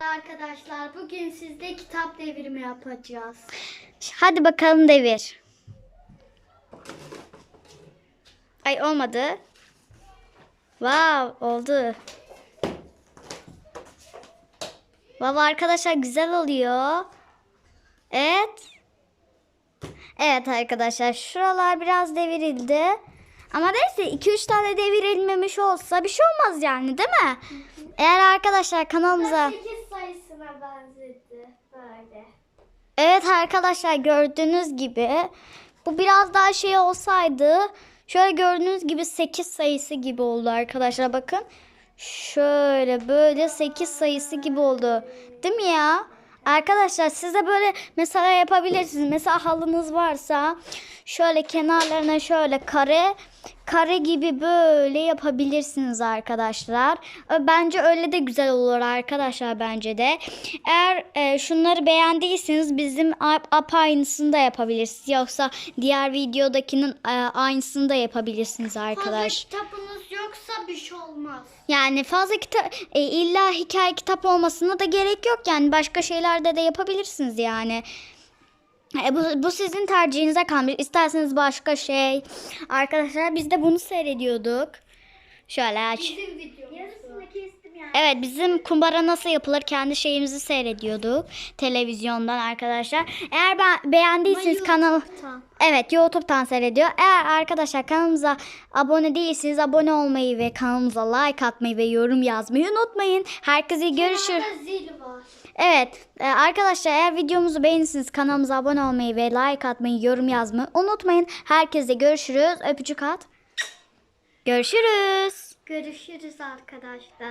Arkadaşlar bugün sizde kitap devrimi yapacağız. Hadi bakalım devir. Ay olmadı. Wow oldu. Wow arkadaşlar güzel oluyor. Evet. Evet arkadaşlar şuralar biraz devirildi. Ama neyse 2-3 tane devirilmemiş olsa bir şey olmaz yani değil mi? Eğer arkadaşlar kanalımıza... 8 sayısına benzetti böyle. Evet arkadaşlar gördüğünüz gibi bu biraz daha şey olsaydı şöyle gördüğünüz gibi 8 sayısı gibi oldu arkadaşlar bakın. Şöyle böyle 8 sayısı gibi oldu. Değil mi ya? Arkadaşlar siz de böyle mesela yapabilirsiniz. Mesela halınız varsa şöyle kenarlarına şöyle kare kare gibi böyle yapabilirsiniz arkadaşlar. Bence öyle de güzel olur arkadaşlar bence de. Eğer e, şunları beğendiyseniz bizim ap ap aynısını da yapabilirsiniz. Yoksa diğer videodakinin e, aynısını da yapabilirsiniz Fazla yoksa bir şey olmaz. Yani fazla kitap e, illa hikaye kitap olmasına da gerek yok yani başka şeylerde de yapabilirsiniz yani. E, bu, bu sizin tercihinize kalmış. İsterseniz başka şey. Arkadaşlar biz de bunu seyrediyorduk. Şöyle aç. Bizim videomuz. Evet bizim kumbara nasıl yapılır kendi şeyimizi seyrediyorduk televizyondan arkadaşlar. Eğer ben beğendiyseniz kanal Evet YouTube'dan seyrediyor. Eğer arkadaşlar kanalımıza abone değilseniz abone olmayı ve kanalımıza like atmayı ve yorum yazmayı unutmayın. Herkese görüşür. Evet e, arkadaşlar eğer videomuzu beğenirseniz kanalımıza abone olmayı ve like atmayı yorum yazmayı unutmayın. Herkese görüşürüz. Öpücük at. Görüşürüz. Görüşürüz arkadaşlar.